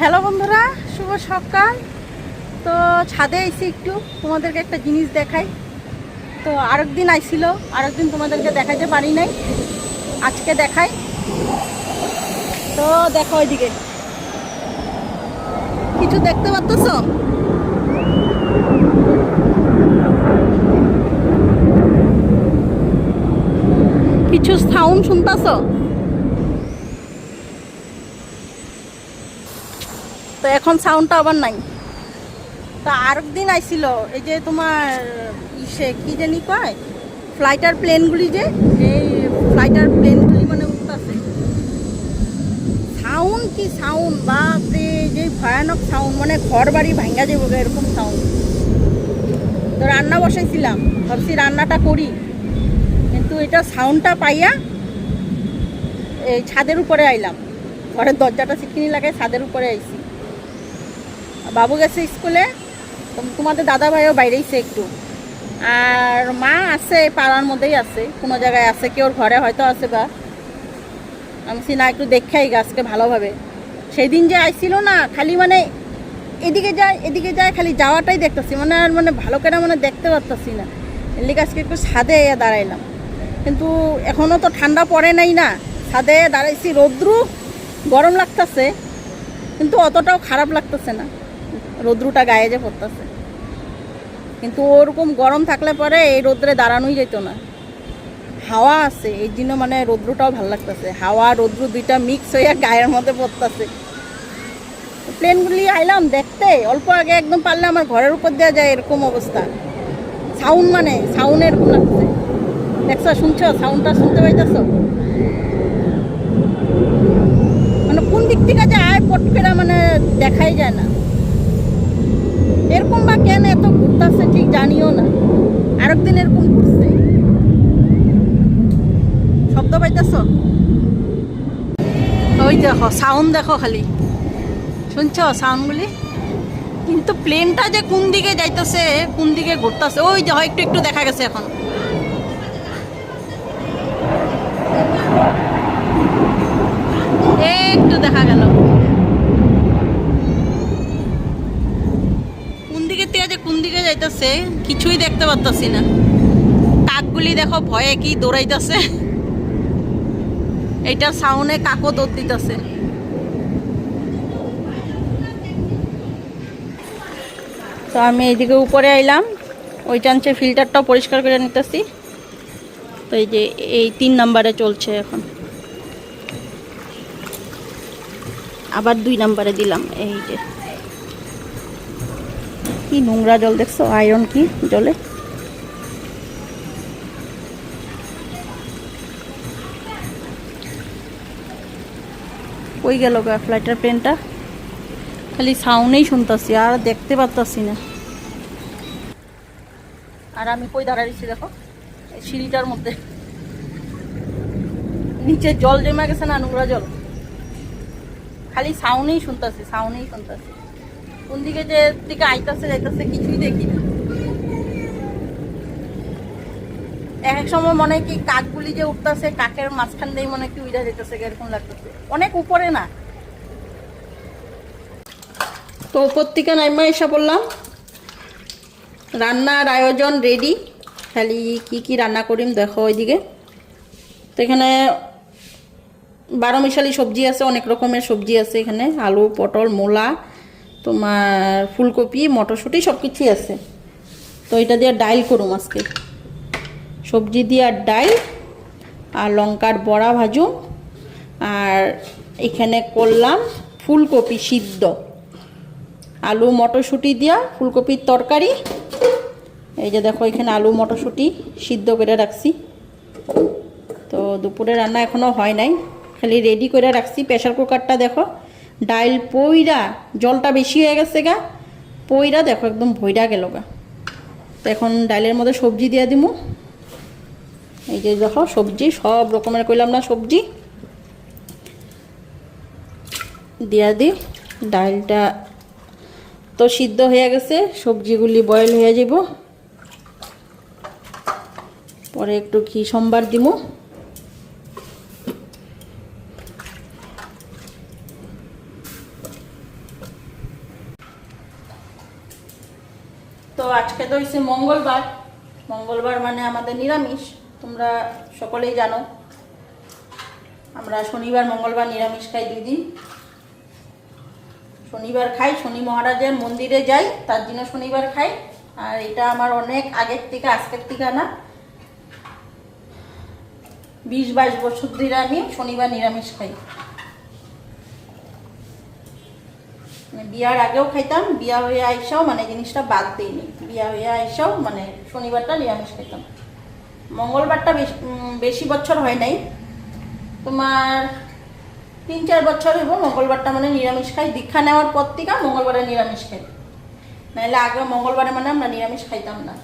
Hello বন্ধুরা, শুভ সকাল। তো ছাদে এসে একটু, তোমাদেরকে একটা জিনিস দেখাই। তো আরেক দিন আইছিল আরেক দিন তোমাদেরকে দেখাইতে পারি নাই। আজকে দেখাই। তো দেখো ওইদিকে। কিছু দেখতে পাচ্ছ কিছু সাউন্ড শুনতাছ? এখন সাউন্ডটা আবার নাই। তো আরেক দিন আইছিল, এই যে তোমার ইসে কি জানি কয় ফ্লাইটার প্লেনগুলি যে, এই ফ্লাইটার প্লেনগুলি মানে উঠতেছে। সাউন্ড কি সাউন্ড বাপরে যে ভয়ানক সাউন্ড মানে ঘর বাড়ি ভাঙ্গা যাব এরকম সাউন্ড তো রান্না বসাইছিলাম, ভাবছি রান্নাটা করি। কিন্তু এটা সাউন্ডটা পাইয়া এই ছাদের উপরে আইলাম। ঘরের দরজাটা চিকিনি লাগাই ছাদের উপরে আইছি। বাবু গেছে স্কুলে তোমাদের দাদা ভাইও বাইরেইছে একটু। আর মা আছে, পাড়ার মধ্যেই আছে, কোনো জায়গায় আছে, কেউ ঘরে হয়তো আছে বা। আমি না একটু দেখাই গাছকে ভালোভাবে। সেই দিন যে আইছিল না, খালি মানে এদিকে যায় এদিকে যায়, খালি যাওয়াটাই দেখতেছি মানে আর মানে ভালো করে মানে দেখতে পারতাছি না। এলি গাছকে একটু ছাদে দাঁড়াইলাম। কিন্তু এখনও তো ঠান্ডা পড়ে নাই না, ছাদে দাঁড়াইছি, রৌদ্রু গরম লাগতেছে, কিন্তু অতটাও খারাপ লাগতেছে না। রৌদ্রুটা গায়ে যে পড়তেছে। কিন্তু ওরকম গরম থাকলে পরে এই রৌদ্রে দাঁড়ানোই যেত না। হাওয়া আছে, এই জন্য মানে রৌদ্রটাও ভালো লাগতেছে। হাওয়া, রৌদ্র দুইটা মিক্স হয়ে গায়ের মধ্যে পড়তেছে। প্লেনগুলি আইলাম দেখতে, অল্প আগে একদম পারলে আমার ঘরের উপর দেওয়া যায় এরকম অবস্থা। সাউন্ড মানে সাউন্ড এরকম লাগছে। দেখছ, শুনছো? সাউন্ডটা শুনতে পাইতেছ? মানে কোন দিক থেকে যায় পট করে মানে দেখাই যায় না। এরকম বা কেন এত ঘুরতেছে ঠিক জানিও না। আরেকদিন এরকম ঘুরছে শব্দ পাইতেছ? ওই দেখো সাউন্ড দেখো খালি। শুনছো সাউন্ডগুলি কিন্তু প্লেনটা যে কোন দিকে যাইতেছে, কোন দিকে ঘুরতেছে, ওই যে একটু একটু দেখা গেছে এখন। একটু দেখা গেল কোন দিকে থেকে যে যাইতেছে কিছুই দেখতে পারতাছি না। কাকগুলি দেখো ভয়ে কি দৌড়াইতেছে। এইটা সাউন্ডে কাকও দৌড় দিতেছে। তো আমি এইদিকে উপরে আইলাম, ওই টানছে ফিল্টারটাও পরিষ্কার করে নিতেছি। তো এই যে এই তিন নাম্বারে চলছে এখন। আবার দুই নাম্বারে দিলাম, এই যে। কি নোংরা জল দেখছ? আয়রন কি জলে? ওই গেল ফ্লাইটের প্লেনটা খালি সাউন্ডেই শুনতাছি, আর দেখতে পারতাছি না। আর আমি কই দাঁড়াইছি দেখো? সিঁড়িটার মধ্যে। নিচে জল জমে গেছে না নোংরা জল? খালি সাউন্ডেই শুনতেছি সাউন্ডেই শুনতাছি। কোন দিকে যে দিকে আইতাছে, যাইতাছে, কিছুই দেখি না। এক এক সময় মনে হয় কি কাকগুলি যে উঠতাছে, কাকের মাঝখান দিয়ে মনে কি উইরা যেতেছে এরকম লাগতেছে। অনেক উপরে না। তো উপর থেকে নাইমা এসে পড়লাম রান্নার আয়োজন রেডি খালি কি কি রান্না করিম দেখো ওইদিকে। তো এখানে বারো মিশালি সবজি আছে, অনেক রকমের সবজি আছে এখানে। আলু, পটল, মূলা তোমার ফুলকপি, মটরশুঁটি সব কিছুই আছে। তো এটা দিয়ে ডাইল করুম আজকে। সবজি দিয়ে আর ডাইল, আর লঙ্কার বড়া ভাজুম, আর এখানে করলাম ফুলকপি সিদ্ধ। আলু, মটরশুঁটি দিয়া ফুলকপির তরকারি। এই যে দেখো, এখানে আলু, মটরশুঁটি সিদ্ধ করে রাখছি। তো দুপুরে রান্না এখনও হয় নাই, খালি রেডি করে রাখছি। প্রেশার কুকারটা দেখো ডাইল পইরা জলটা বেশি হয়ে গেছে গা। পইরা দেখো একদম ভইরা গেল গা। তো এখন ডাইলের মধ্যে সবজি দিয়ে দিমু। এই যে দেখো সবজি, সব রকমের কইলাম না সবজি। দিয়া দি ডালটা তো সিদ্ধ হয়ে গেছে, সবজিগুলি বয়েল হয়ে যাব পরে একটু ঘি সম্বার দিমু। তো আজকে তো হচ্ছে মঙ্গলবার। মঙ্গলবার মানে আমাদের নিরামিষ, তোমরা সকলেই জানো। আমরা শনিবার, মঙ্গলবার নিরামিষ খাই দুই দিন। শনিবার খাই, শনি মহারাজের মন্দিরে যাই, তার জন্য শনিবার খাই। আর এটা আমার অনেক আগের থেকে, আজকের থেকে না। বিশ বাইশ বছর ধরে আমি শনিবার নিরামিষ খাই। মানে বিয়ার আগেও খাইতাম, বিয়া হয়ে আইসাও মানে জিনিসটা বাদ দিইনি। বিয়া হয়ে আইসাও মানে শনিবারটা নিরামিষ খাইতাম। মঙ্গলবারটা বেশি বছর হয় নাই। তোমার তিন চার বছর হইব মঙ্গলবারটা মানে নিরামিষ খাই। দীক্ষা নেওয়ার পর থেকে মঙ্গলবারে নিরামিষ খাই। নাহলে আগে মঙ্গলবারে মানে আমরা নিরামিষ খাইতাম না।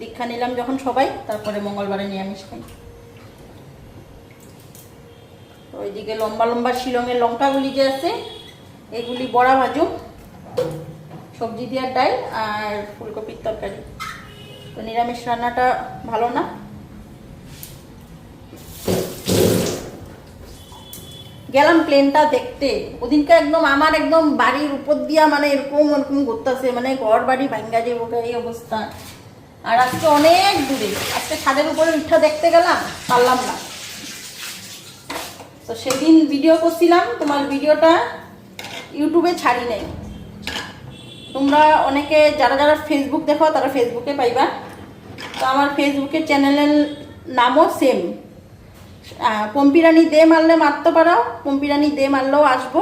দীক্ষা নিলাম যখন সবাই, তারপরে মঙ্গলবারে নিরামিষ খাই। ওইদিকে লম্বা লম্বা শিলংয়ের লঙ্কাগুলি যে আছে এগুলি বড়া ভাজু সবজি দেওয়ার ডাল আর ফুলকপির তরকারি। তো নিরামিষ রান্নাটা ভালো না? গেলাম প্লেনটা দেখতে। ওদিনকে একদম আমার একদম বাড়ির উপর দিয়া মানে এরকম এরকম ঘুরতেছে মানে ঘর বাড়ি ভাঙ্গা যাব এই অবস্থা। আর আজকে অনেক দূরে। আজকে ছাদের উপরে উঠা দেখতে গেলাম, পারলাম না। তো সেদিন ভিডিও করছিলাম, তোমার ভিডিওটা ইউটিউবে ছাড়ি নাই। তোমরা অনেকে যারা যারা ফেসবুক দেখো, তারা ফেসবুকে পাইবা। তো আমার ফেসবুকের চ্যানেলের নামও সেম পম্পিরানি দে মারলে মারতে পারো পম্পিরানি দে মারলেও আসব,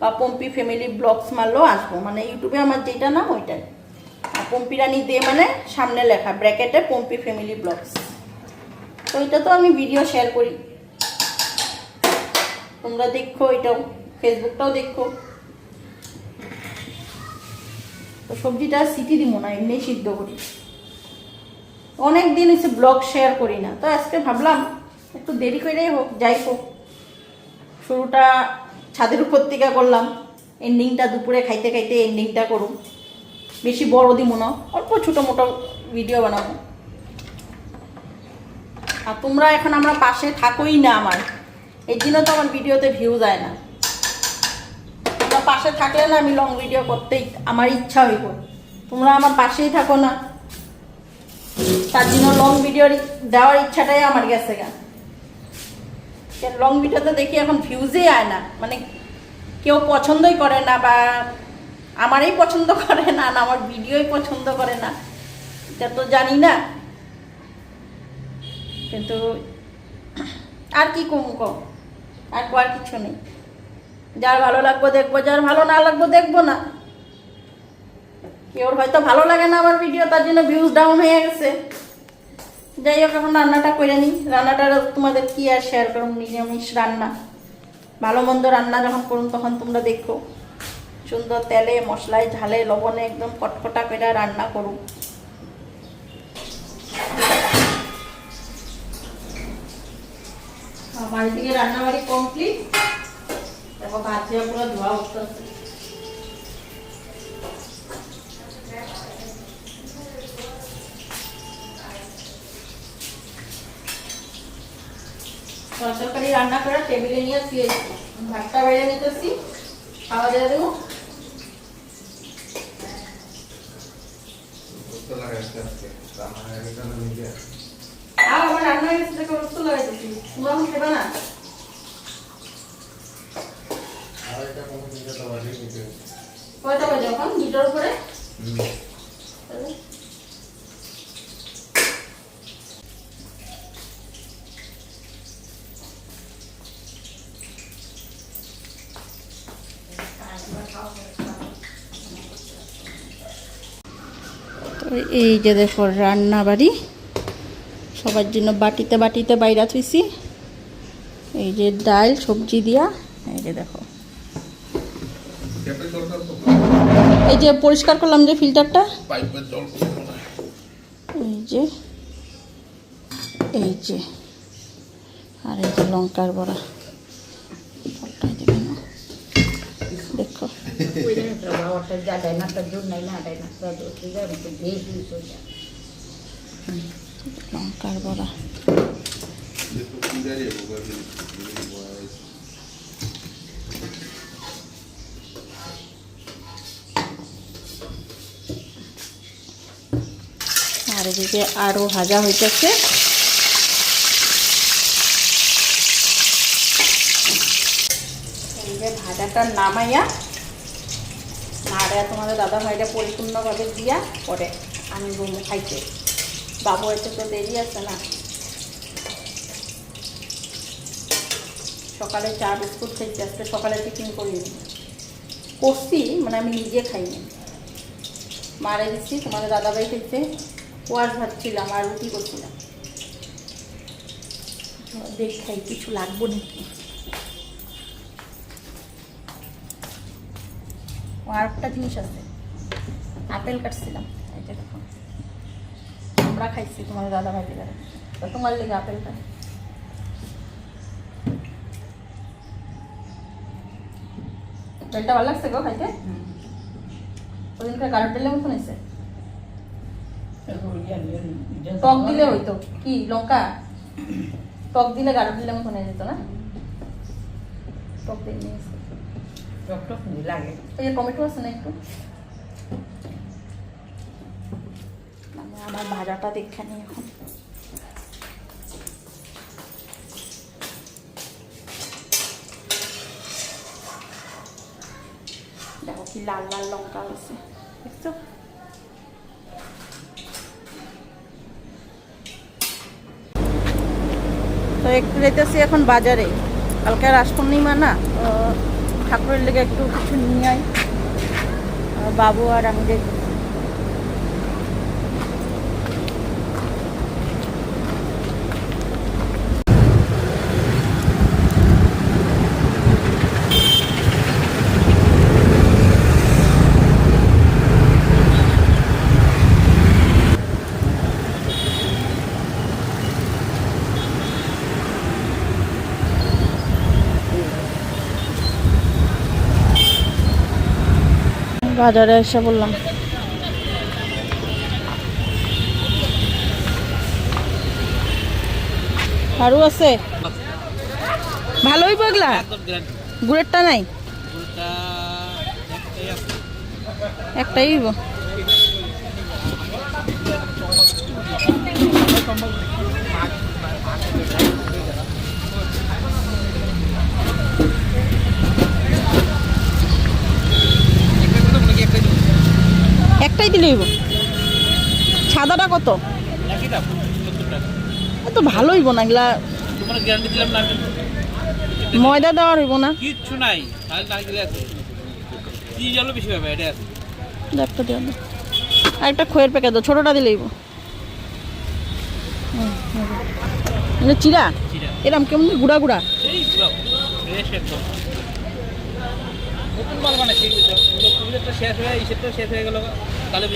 বা পম্পি ফ্যামিলি ব্লগস মারলেও আসব। মানে ইউটিউবে আমার যেটা নাম, ওইটাই। আর পম্পিরানি দে মানে সামনে লেখা, ব্র্যাকেটে পম্পি ফ্যামিলি ব্লগস তো এটা তো আমি ভিডিও শেয়ার করি। তোমরা দেখো এটাও ফেসবুকটাও দেখো। তো সবজিটা সিটি দিব না এমনি সিদ্ধ করি। অনেক দিন এসে ব্লগ শেয়ার করি না, তো আজকে ভাবলাম একটু দেরি করেই হোক, যাই হোক। শুরুটা ছাদের উপর থেকে করলাম এন্ডিংটা দুপুরে খাইতে খাইতে এন্ডিংটা করুন বেশি বড় দিব না, অল্প ছোটো মোটো ভিডিও বানাবো। আর তোমরা এখন আমরা পাশে থাকোই না আমার, এর জন্য তো আমার ভিডিওতে ভিউ যায় না। পাশে থাকলে না আমি লং ভিডিও করতেই আমার ইচ্ছা হইব তোমরা আমার পাশেই থাকো না। তার জন্য লং ভিডিও দেওয়ার ইচ্ছাটাই আমার গেছে গা। লং ভিডিওতে দেখি এখন ভিউজে আয় না। মানে কেউ পছন্দই করে না বা আমারই পছন্দ করে না না আমার ভিডিওই পছন্দ করে না। এটা তো জানি না। কিন্তু আর কি কম কম? আর কিছু নেই। যার ভালো লাগবো দেখব, যার ভালো না লাগবো দেখব না। কেউর হয়তো ভালো লাগে না আমার ভিডিও তার জন্য ভিউজ ডাউন হয়ে গেছে। যাই হোক, এখন রান্নাটা করে নিই। রান্নাটা তোমাদের কি আর শেয়ার করুন নিরামিষ রান্না। ভালো মন্দ রান্না যখন করুন তখন তোমরা দেখো। সুন্দর তেলে, মশলায়, ঝালে, লবণে একদম কটকটা করে রান্না করুন আমার এদিকে রান্নাবাড়ি কমপ্লিট দেখো ভাত দেওয়া পুরো ধোয়া উঠতেছে। তরকারি রান্না করে টেবিলে নিয়ে শুয়েছি। ভাতটা বেড়ে নিতেছি খাওয়া দিয়ে দেবো। আমার রান্না হয়ে গেছে দেখো রক্ত লাগাইতেছি। এখন খেবে না। উপরে এই যে দেখো রান্না বাড়ি সবার জন্য বাটিতে বাটিতে বাইরা থুইছি। এই যে ডাল সবজি দিয়া। এই যে দেখো। এই যে পরিষ্কার করলাম যে ফিল্টারটা। এই যে এই যে আর এই যে লঙ্কার বড়া? দেখো লঙ্কার বড়া এদিকে আরও ভাজা হইতেছে। ভাজাটা নামাইয়া নাড়া তোমাদের দাদা ভাইটা পরিপূর্ণভাবে দিয়া পরে আমি বমু খাইতে। বাবু এতে তো দেরি আছে না? সকালে চা বিস্কুট খাইছি আজকে সকালে টিফিন করিনি করছি মানে আমি নিজে খাইনি। মারে দিচ্ছি, তোমাদের দাদাভাই খেয়েছে ওয়াশ ভাবছিলাম আর রুটি করছিলাম। দেখ খাই কিছু লাগবো নাকি? ও আর একটা জিনিস আছে। আপেল কাটছিলাম যে দেখো। আমরা খাইছি তোমার দাদা ভাই দিলে তো তোমার লেগে আপেলটা আপেলটা ভালো লাগছে গো খাইতে? ওদিনকার কারোর দিলে মতন হয়েছে? টক দিলে হইতো। কি লঙ্কা? টক দিলে গাঢ় দিলে হয়ে যেত না? টক দিয়ে নিয়ে এসে। লাগে। যে টমেটো আছে না একটু? মানে আমার ভাজাটা দেখে নি এখন। দেখো কি লাল লাল লঙ্কা আছে। দেখছ? তো একটু যেতেছি এখন বাজারে। কালকে রাস পূর্ণিমা না ঠাকুরের লেগে একটু কিছু নিয়ে আই বাবু আর আমি যে বাজারে এসে বললাম। আরও আছে? ভালোই বগলা গুড়েরটা নাই? একটাই হইব। একটাই দিলে হইব। সাদাটা কত? তো ভালো হইব না এগুলা ময়দা দেওয়ার হইব না। কিচ্ছু নাই বেশি পাবে এটা একটা আর একটা খয়ের প্যাকেট দাও ছোটোটা দিলে হইব। চিরা? এরম কেমন গুড়া গুড়া। নতুন মাল বানাইছি শেষ হয়ে ইসেরটাও শেষ হয়ে গেল। কালে